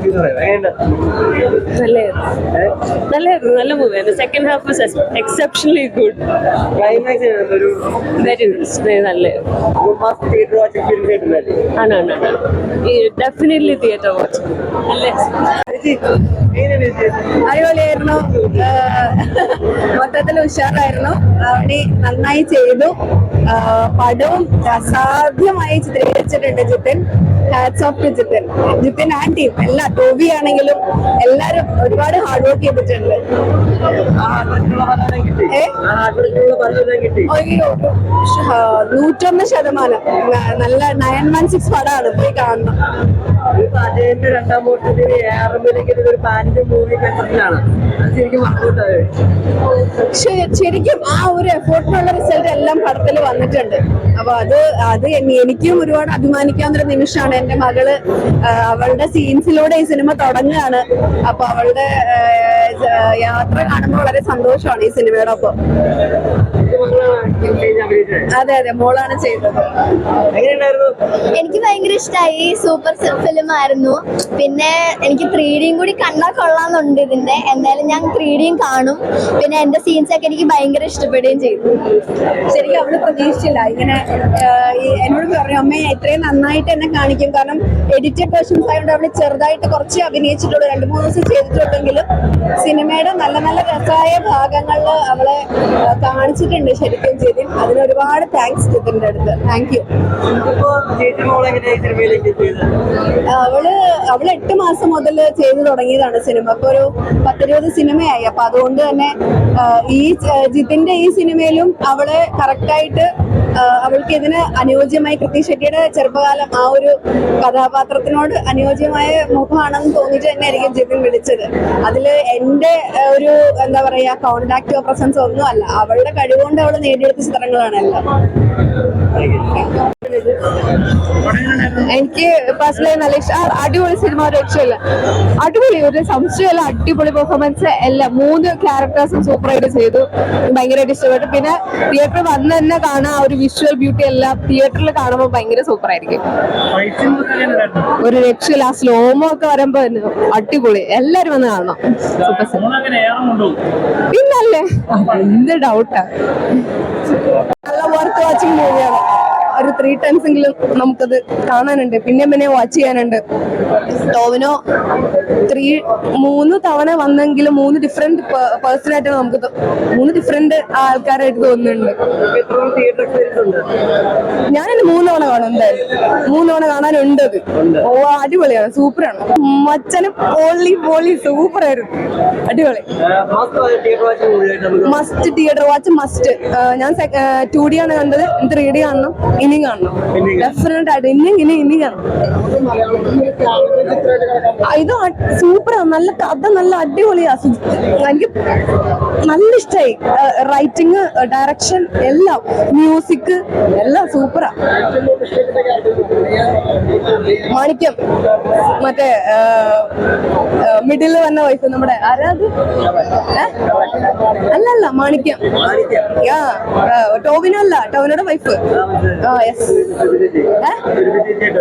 Movie എന്ന് പറയുന്നത് എങ്ങനെയുണ്ട് നല്ലായിരുന്നു നല്ല മൂവിയായിരുന്നു second half was exceptionally good climax ഒരു very mass theatre watch experience ആയിട്ടുണ്ടല്ലേ ആണ് ആണ് ഡെഫിനറ്റ്ലി തിയേറ്റർ വാച്ച് നല്ല അടിപൊളിയായിരുന്നു. മൊത്തത്തിൽ ഉഷാറായിരുന്നു. അവിടെ നന്നായി ചെയ്തു. പടവും അസാധ്യമായി ചിത്രീകരിച്ചിട്ടുണ്ട് Jithin hats off to Jithin Jithin and എല്ലാ ടോബി ആണെങ്കിലും എല്ലാരും ഒരുപാട് ഹാർഡ് വർക്ക് ചെയ്തിട്ടുണ്ട്. നൂറ്റൊന്ന് ശതമാനം. നല്ല നയൻ വൺ സിക്സ് പടമാണ്. പോയി കാണണം. രണ്ടാം വർഷത്തിന് ഏറെമ്പലേക്ക് ഒരു മൂവി ശരിക്കും ആ ഒരു എഫോർട്ടിനുള്ള റിസൾട്ട് എല്ലാം പടത്തിൽ വന്നിട്ടുണ്ട്. അപ്പൊ അത് അത് എനി- എനിക്കും ഒരുപാട് അഭിമാനിക്കാവുന്ന ഒരു നിമിഷമാണ്. എന്റെ മകൾ അവളുടെ സീൻസിലൂടെ ഈ സിനിമ തുടങ്ങുകയാണ്. അപ്പൊ അവളുടെ യാത്ര കാണുമ്പോൾ വളരെ സന്തോഷമാണ് ഈ സിനിമയുടെ ഒപ്പം അഭിനയിച്ചത് അതെ അതെ മോളാണ് ചെയ്തത്. എനിക്ക് ഭയങ്കര ഇഷ്ടമായി സൂപ്പർ ഫിലിം ആയിരുന്നു പിന്നെ എനിക്ക് ത്രീ ഡിയും കൂടി കണ്ടാൽ കൊള്ളാന്നുണ്ട് ഇതിന്റെ. എന്തായാലും ഞാൻ ത്രീ ഡിയും കാണും. പിന്നെ എന്റെ സീൻസ് ഒക്കെ എനിക്ക് ഭയങ്കര ഇഷ്ടപ്പെടുകയും ചെയ്തു. ശരിക്കും അവൾ പ്രതീക്ഷിച്ചില്ല. ഇങ്ങനെ എന്നോട് പറഞ്ഞു അമ്മ ഇത്രയും നന്നായിട്ട് എന്നെ കാണിക്കും. കാരണം എഡിറ്റഡ് പേഴ്സൺസ് ആയതുകൊണ്ട് അവൾ ചെറുതായിട്ട് കുറച്ച് അഭിനയിച്ചിട്ടുള്ളൂ. രണ്ട് മൂന്ന് ദിവസം ചെയ്തിട്ടുണ്ടെങ്കിലും സിനിമയുടെ നല്ല നല്ല രസമായ ഭാഗങ്ങളിൽ അവളെ കാണിച്ചിട്ടുണ്ട് ശരിക്കും. ജിതിൻ അതിന് ഒരുപാട് താങ്ക്സ് ജിതിന്റെ അടുത്ത്. താങ്ക് യു അവൾ അവൾ എട്ട് മാസം മുതൽ ചെയ്തു തുടങ്ങിയതാണ് സിനിമ. ഇപ്പൊ ഒരു പത്തിരുപത് സിനിമയായി. അപ്പൊ അതുകൊണ്ട് തന്നെ ഈ ജിതിന്റെ ഈ സിനിമയിലും അവൾ കറക്റ്റായിട്ട് അവൾക്ക് ഇതിന് അനുയോജ്യമായി കൃതി ഷെട്ടിയുടെ ചെറുപ്പകാലം ആ ഒരു കഥാപാത്രത്തിനോട് അനുയോജ്യമായ മുഖമാണെന്ന് തോന്നിയിട്ട് തന്നെ ആയിരിക്കും ജിതിൻ വിളിച്ചത്. അതിൽ എന്റെ ഒരു എന്താ പറയാ കോണ്ടാക്റ്റോ പ്രസൻസോ ഒന്നും അല്ല. അവളുടെ കഴിവുകൊണ്ട് അവൾ നേടിയെടുത്ത ചിത്രങ്ങളാണ് എല്ലാം എനിക്ക് പേഴ്സണലി നല്ല ഇഷ്ടം. അടിപൊളി സിനിമ ഒരു രക്ഷയില്ല. അടിപൊളി ഒരു സംശയമല്ല അടിപൊളി പെർഫോമൻസ് എല്ലാം. മൂന്ന് ക്യാരക്ടേഴ്സും സൂപ്പറായിട്ട് ചെയ്തു. ഭയങ്കരമായിട്ട് ഇഷ്ടപ്പെട്ടു. പിന്നെ തിയേറ്ററിൽ വന്ന് തന്നെ കാണാൻ ആ ഒരു വിഷ്വൽ ബ്യൂട്ടി എല്ലാം തിയേറ്ററിൽ കാണുമ്പോൾ ഭയങ്കര സൂപ്പർ ആയിരിക്കും. ഒരു രക്ഷയില്ല. ആ സ്ലോമോ ഒക്കെ വരുമ്പോ അടിപൊളി. എല്ലാരും വന്ന് കാണണം. സൂപ്പർ സിനിമ പിന്നല്ലേ? എന്ത് ഡൗട്ടാ നല്ല വർക്ക് വാച്ചിങ് മൂവിയാണ് ഒരു ത്രീ ടൈംസ് എങ്കിലും നമുക്കത് കാണാനുണ്ട്. പിന്നെ പിന്നെ വാച്ച് ചെയ്യാനുണ്ട്. ടോവിനോ ത്രീ മൂന്ന് തവണ വന്നെങ്കിലും മൂന്ന് ഡിഫറെന്റ് പേഴ്സൺ ആയിട്ടാണ് നമുക്ക് മൂന്ന് ഡിഫറെന്റ് ആൾക്കാരായിട്ട് തോന്നുന്നുണ്ട്. ഞാൻ മൂന്ന് തവണ കാണും എന്തായാലും. മൂന്ന് തവണ കാണാനുണ്ട് അത്. ഓ അടിപൊളിയാണ് സൂപ്പറാണ്. മച്ചനും ഓൺലി പോളി സൂപ്പർ ആയിരുന്നു അടിപൊളി മസ്റ്റ് തിയേറ്റർ വാച്ച് മസ്റ്റ് ഞാൻ ടു ഡി ആണ് കണ്ടത്. ത്രീ ഡി കാണണം ഇനിയും കാണണം. ഡെഫിനറ്റ് ആയിട്ട് ഇനി ഇനി ഇനി കാണണം. ഇത് സൂപ്പറാണ് നല്ല കഥ നല്ല അടിപൊളിയാ. എനിക്ക് നല്ല ഇഷ്ടമായി റൈറ്റിംഗ് ഡയറക്ഷൻ എല്ലാം മ്യൂസിക് എല്ലാം സൂപ്പറാ മാണിക്യം മറ്റേ മിഡിൽ വന്ന വയസ്സ് നമ്മുടെ ആരാത്? അല്ലല്ല മാണിക്യം. ആ ടോവിനോ അല്ല ടോവിനോടെ വൈഫ് ആ യെസ്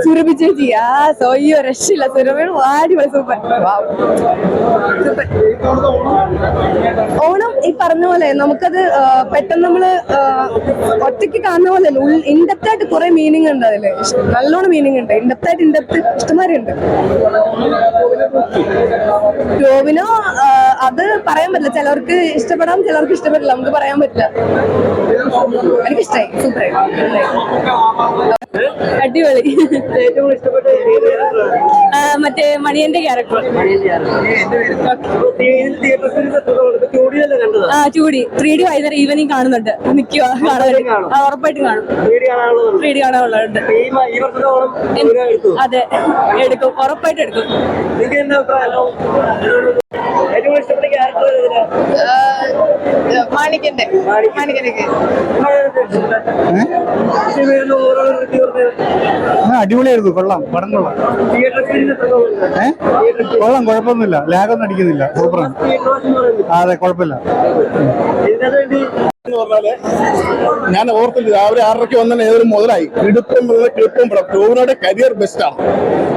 സുരഭി ചേച്ചി ആ സോയ്യോ രക്ഷയില്ല. സുരഭിയുടെ വൈഫ് സൂപ്പർ സൂപ്പർ ഓണം ഈ പറഞ്ഞ പോലെ നമുക്കത് പെട്ടെന്ന് നമ്മൾ ഒറ്റയ്ക്ക് കാണുന്ന പോലെ ഇൻഡെപ്റ്റ് ആയിട്ട് കുറെ മീനിങ് ഉണ്ട് അതിൽ. നല്ലോണം മീനിങ് ഉണ്ട്. ഇൻഡെപ്റ്റ് ആയിട്ട് ഇൻഡെപ്റ്റ് ഇഷ്ടമാരി ഉണ്ട്. ടോവിനോ അത് പറയാൻ പറ്റില്ല. ചിലർക്ക് ഇഷ്ടപ്പെടാം ചിലർക്ക് ഇഷ്ടപ്പെടില്ല. നമുക്ക് പറയാൻ പറ്റില്ല. എനിക്കിഷ്ടായി. സൂപ്പറായി അടിപൊളി. ഏറ്റവും ഇഷ്ടപ്പെട്ട മറ്റേ മണിയന്റെ ക്യാരക്ടർ ആ ചൂടി ത്രീ ഡി വൈകുന്നേരം ഈവനിങ് കാണുന്നുണ്ട്. ഉറപ്പായിട്ടും കാണും. ത്രീ ഡി കാണാനുള്ളതുണ്ട് അതെ. എടുക്കും. ഉറപ്പായിട്ട് എടുക്കും. മാണിക്കന്റെ. മാണിക്കന്റെ ആ, അടിപൊളിയായിരുന്നു. കൊള്ളാം. പടം കൊള്ളാം. കൊള്ളാം. കുഴപ്പമൊന്നുമില്ല ലാഗൊന്നും അടിക്കുന്നില്ല. സൂപ്പറാണ്. അതെ. കുഴപ്പമില്ല ഇതിനകത്ത് വേണ്ടി ഞാൻ ഓർത്തില്ല രാവിലെ ആറരയ്ക്ക് വന്നാൽ ഏതൊരു മുതലായി. ഇടുപ്പം കിളുപ്പം പടം. ടോവിനോടെ കരിയർ ബെസ്റ്റാണ്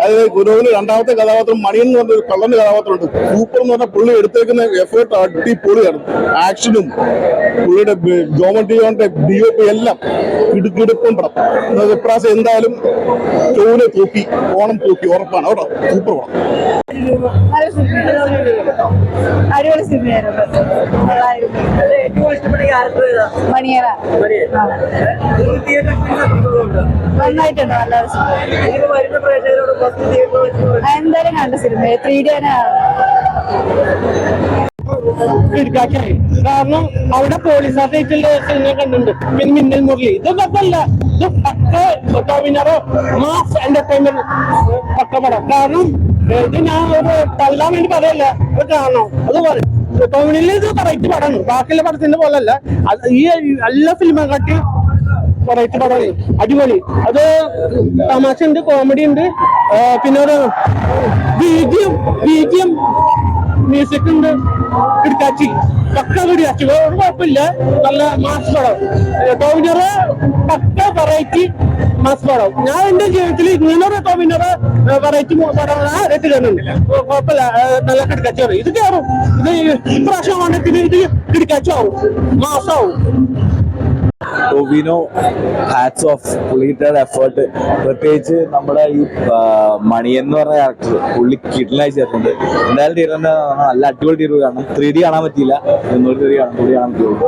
അതായത് ഗുരുവിന് രണ്ടാമത്തെ കഥാപാത്രം മണിയൻ എന്ന് പറഞ്ഞ ഒരു കള്ളന്റെ കഥാപാത്രമുണ്ട് സൂപ്പർ എന്ന് പറഞ്ഞാൽ പുള്ളി എടുത്തേക്കുന്ന എഫേർട്ട് അടിപൊളിയാണ്. ആക്ഷനും പുള്ളിയുടെ ജോമട്രിയോന്റെ ഡി ഒ പി എല്ലാം ഇടുക്കിടുപ്പം പടം. ഇപ്രാവശ്യം എന്തായാലും ടോവിനെ തൂക്കി ഓണം തൂക്കി ഉറപ്പാണ്. കേട്ടോ സൂപ്പർ പടം. അടിപൊളി സിനിമയായിരുന്നു. ഏറ്റവും ഇഷ്ടപ്പെട്ട നന്നായിട്ടുണ്ട് എന്തായാലും കണ്ട സിനിമ. ത്രീ ഡി കാരണം അവിടെ പോലീസ് ആയിട്ടുള്ള സിനിമ കണ്ടിട്ടുണ്ട്. മിന്നൽ മുരളി. ഇത് ഇത് പക്ക ടോമിനറോ മാസ് എന്റർടൈൻമെന്റ് പക്ക പടം. കാരണം ഇത് ഞാൻ ഒരു തള്ളാൻ വേണ്ടി പറയല്ല. ഇത് കാണണം. അത് പറയും. ടോമിനിൽ ഇത് വെറൈറ്റി പടമാണ്. ബാക്കിയുള്ള പടത്തിന്റെ പോലെ അല്ല ഈ എല്ലാ ഫിലിമെ കാട്ടി വെറൈറ്റി പടമാണ്. അടിപൊളി. അത് തമാശ ഉണ്ട്. കോമഡി ഉണ്ട് പിന്നെ ഒരു ബീജിയം ബീജിയം മ്യൂസിക് ഉണ്ട്. കിടക്കാച്ചി പക്ക കിടക്കാച്ചി ഒരു കുഴപ്പമില്ല. നല്ല മാസ് പടം. ടോമിനറ് പക്ക വെറൈറ്റി മാസ് പടം. ഞാൻ എന്റെ ജീവിതത്തിൽ ഇങ്ങനൊരു ടോമിനറ് വെറൈറ്റി പടം ആരൊക്കെ കണ്ടിട്ടില്ല കുഴപ്പമില്ല. നല്ല കിടക്കാച്ചി ഇത് കയറും ഇത് ഇപ്രാവശ്യം വണ്ണത്തിന് ഇത് കിടക്കാച്ചാവും മാസാവും ടൊവിനോ ഹാറ്റ്സ് ഓഫ് പുള്ളിയുടെ എഫേർട്ട് പ്രത്യേകിച്ച് നമ്മുടെ ഈ മണി എന്ന് പറഞ്ഞ ക്യാരക്ടർ പുള്ളി കിഡ്നായി ചേർക്കുന്നത് എന്തായാലും തീരുന്ന നല്ല അടിപൊളി തീർവ് കാണാം ത്രീ ഡി കാണാൻ പറ്റിയില്ല. എന്നൊരു ത്രീ കാണാൻ കൂടി കാണാൻ പറ്റുള്ളൂ